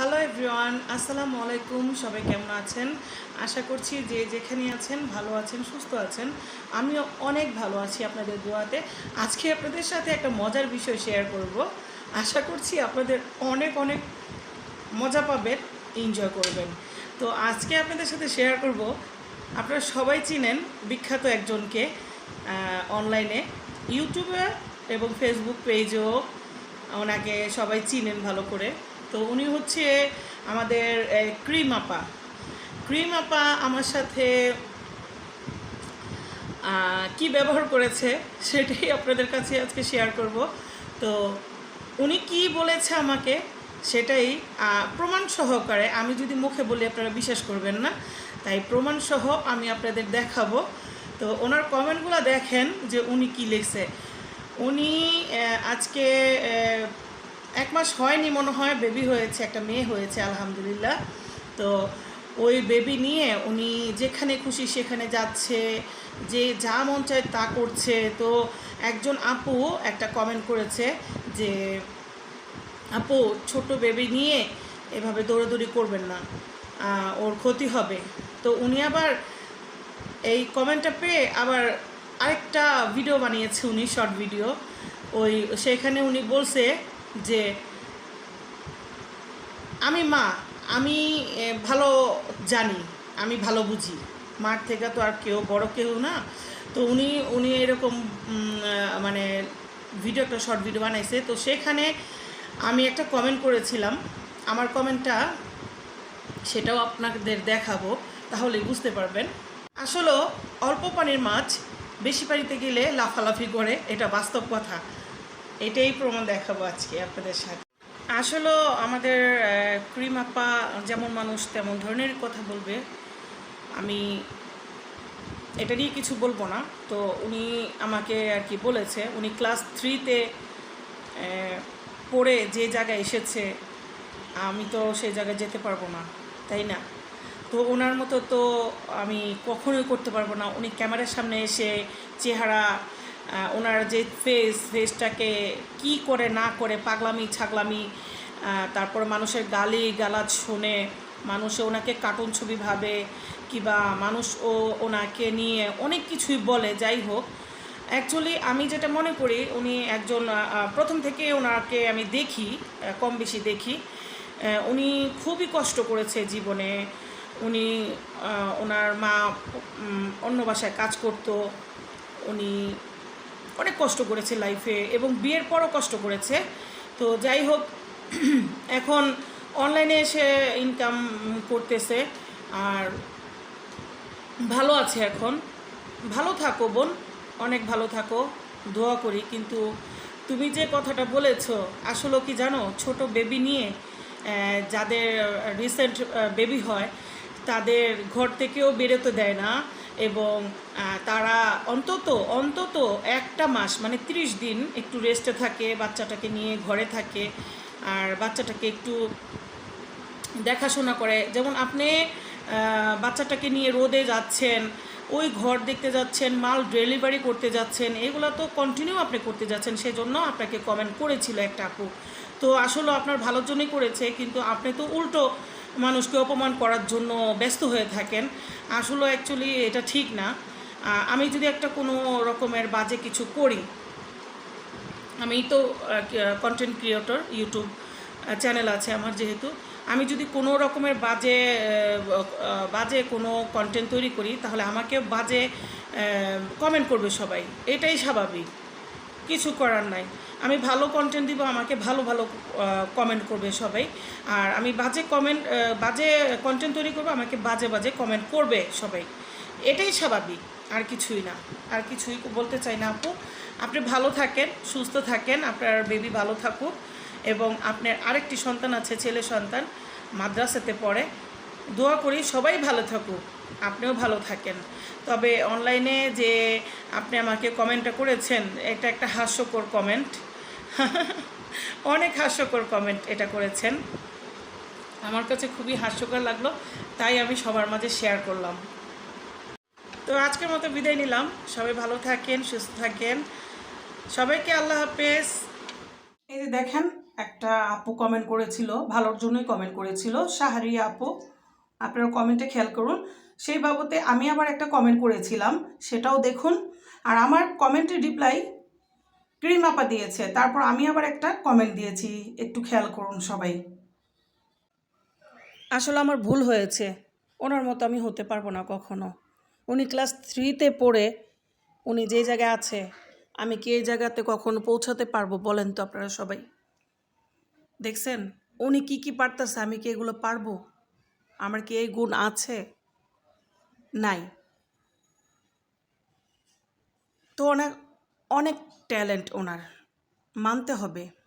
Hello everyone আসসালামু আলাইকুম সবাই কেমন আছেন? আশা করছি যে যেখানে আছেন, ভালো আছেন, সুস্থ আছেন। আমিও অনেক ভালো আছি আপনাদের দোয়াতে। আজকে আপনাদের সাথে একটা মজার বিষয় শেয়ার করব। আশা করছি আপনাদের অনেক অনেক মজা পাবেন এনজয় করবেন। তো আজকে আপনাদের সাথে শেয়ার করব। আপনারা সবাই চিনেন বিখ্যাত একজনকে অনলাইনে ইউটিউবে এবং ফেসবুক পেজেও ওনাকে সবাই চিনেন ভালো করে। তো উনি হচ্ছে আমাদের ক্রিম আপা। ক্রিম আপা আমার সাথে কি ব্যবহার করেছে সেটাই আপনাদের কাছে আজকে শেয়ার করব। তো উনি কি বলেছে আমাকে সেটাই প্রমাণ সহকারে আমি যদি মুখে বলি আপনারা বিশ্বাস করবেন না, তাই প্রমাণ সহ আমি আপনাদের দেখাবো। তো ওনার কমেন্টগুলো দেখেন যে উনি কি লিখছে। উনি আজকে এক মাস হয়নি মনে হয় বেবি হয়েছে, একটা মেয়ে হয়েছে, আলহামদুলিল্লাহ। তো ওই বেবি নিয়ে উনি যেখানে খুশি সেখানে যাচ্ছে, যে যা মন চায় তা করছে। তো একজন আপু একটা কমেন্ট করেছে যে, আপু ছোট বেবি নিয়ে এভাবে দৌড়াদৌড়ি করবেন না ওর ক্ষতি হবে। তো উনি আবার এই কমেন্টটা পেয়ে আবার আরেকটা ভিডিও বানিয়েছে উনি শর্ট ভিডিও ওই সেখানে উনি বলছে যে আমি মা, আমি ভালো জানি, আমি ভালো বুঝি। মার থেকে তো আর কেউ, বড় কেউ না। তো উনি উনি এরকম মানে ভিডিও একটা শর্ট ভিডিও বানাইছে। তো সেখানে আমি একটা কমেন্ট করেছিলাম। আমার কমেন্টটা সেটাও আপনাদের দেখাবো তাহলে বুঝতে পারবেন। আসলে অল্প পানির মাছ বেশি পানিতে গেলে লাফালাফি করে, এটা বাস্তব কথা। এটাই প্রমাণ দেখাবো আজকে আপনাদের সাথে। আসলে আমাদের ক্রিম আপা যেমন মানুষ, তেমন ধরনের কথা বলবে। আমি এটা নিয়ে কিছু বলব না। তো উনি আমাকে আর কি বলেছে, উনি ক্লাস থ্রিতে পড়ে যে জায়গায় এসেছে, আমি তো সেই জায়গায় যেতে পারব না, তাই না? তো ওনার মতো তো আমি কখনোই করতে পারব না। উনি ক্যামেরার সামনে এসে চেহারা ওনার যে ফেস ফেসটাকে কি করে, না করে, পাগলামি, ছাগলামি তারপর মানুষের গালি, গালাজ শুনে মানুষে ওনাকে কার্টুন ছবি ভাবে, কিবা মানুষ ও ওনাকে নিয়ে অনেক কিছুই বলে, যাই হোক। অ্যাকচুয়ালি আমি যেটা মনে করি, উনি একজন প্রথম থেকে ওনাকে আমি দেখি কম বেশি দেখি উনি খুবই কষ্ট করেছে জীবনে। উনি ওনার মা অন্য বাসায় কাজ করতো। উনি অনেক কষ্ট করেছে লাইফে এবং বিয়ের পরও কষ্ট করেছে। তো যাই হোক, এখন অনলাইনে এসে ইনকাম করতেছে আর ভালো আছে এখন। ভালো থাকো বোন, অনেক ভালো থাকো, দোয়া করি। কিন্তু তুমি যে কথাটা বলেছ, আসলে কি জানো, ছোট বেবি নিয়ে যাদের রিসেন্ট বেবি হয়, তাদের ঘর থেকেও বেরোতে দেয় না। এবং তারা অন্তত অন্তত একটা মাস মানে ত্রিশ দিন একটু রেস্টে থাকে, বাচ্চাটাকে নিয়ে ঘরে থাকে, আর বাচ্চাটাকে একটু দেখাশোনা করে। যেমন আপনি বাচ্চাটাকে নিয়ে রোদে যাচ্ছেন, ওই ঘর দেখতে যাচ্ছেন, মাল ডেলিভারি করতে যাচ্ছেন, এগুলো তো কন্টিনিউ আপনি করতে যাচ্ছেন, সেজন্য আপনাকে কমেন্ট করেছিল একটা আপু। তো আসলে আপনার ভালোর জন্যই করেছে, কিন্তু আপনি তো উল্টো মানুষকে অপমান করার জন্য ব্যস্ত হয়ে থাকেন। আসলে অ্যাকচুয়ালি এটা ঠিক না। আমি যদি একটা কোনো রকমের বাজে কিছু করি, আমি তো কন্টেন্ট ক্রিয়েটর ইউটিউব চ্যানেল আছে আমার যেহেতু, আমি যদি কোনো রকমের বাজে বাজে কোনো কন্টেন্ট তৈরি করি, তাহলে আমাকে বাজে কমেন্ট করবে সবাই। এটাই স্বাভাবিক। কিছু করার নাই। আমি ভালো কন্টেন্ট দিব, আমাকে ভালো ভালো কমেন্ট করবে সবাই। আর আমি বাজে কমেন্ট বাজে কন্টেন্ট তৈরি করব, আমাকে বাজে বাজে কমেন্ট করবে সবাই। এটাই স্বাভাবিক, আর কিছুই না। আর কিছুই বলতে চাই না আপু। আপনি ভালো থাকেন, সুস্থ থাকেন, আপনার বেবি ভালো থাকুক। এবং আপনার আরেকটি সন্তান আছে, ছেলে সন্তান, মাদ্রাসাতে পড়ে। দোয়া করি সবাই ভালো থাকুক। আপনিও ভালো থাকেন। তবে অনলাইনে যে আপনি আমাকে কমেন্টটা করেছেন, এটা একটা হাস্যকর কমেন্ট অনেক হাস্যকর কমেন্ট এটা করেছেন। আমার কাছে খুবই হাস্যকর লাগল, তাই আমি সবার মাঝে শেয়ার করলাম। তো আজকের মতো বিদায় নিলাম। সবাই ভালো থাকেন, সুস্থ থাকেন। সবাইকে আল্লাহ হাফেজ। এই যে দেখেন, একটা আপু কমেন্ট করেছিল, ভালোর জন্যই কমেন্ট করেছিল। সাহারিয়া আপু। আপনারা কমেন্টে খেয়াল করুন। সেই বাবদে আমি আবার একটা কমেন্ট করেছিলাম, সেটাও দেখুন। আর আমার কমেন্টের রিপ্লাই ক্রিম আপা দিয়েছে, তারপর আমি আবার একটা কমেন্ট দিয়েছি, একটু খেয়াল করুন সবাই। আসলে আমার ভুল হয়েছে, ওনার মতো আমি হতে পারব না কখনো। উনি ক্লাস থ্রিতে পড়ে, উনি যে জায়গায় আছে, আমি কি এই জায়গাতে কখনো পৌঁছাতে পারব বলেন তো আপনারা সবাই। দেখছেন? উনি কি কি পারতেছে, আমি কি এগুলো পারব? আমার কি এই গুণ আছে? নাই। তো অনেক অনেক ট্যালেন্ট ওনার। মানতে হবে।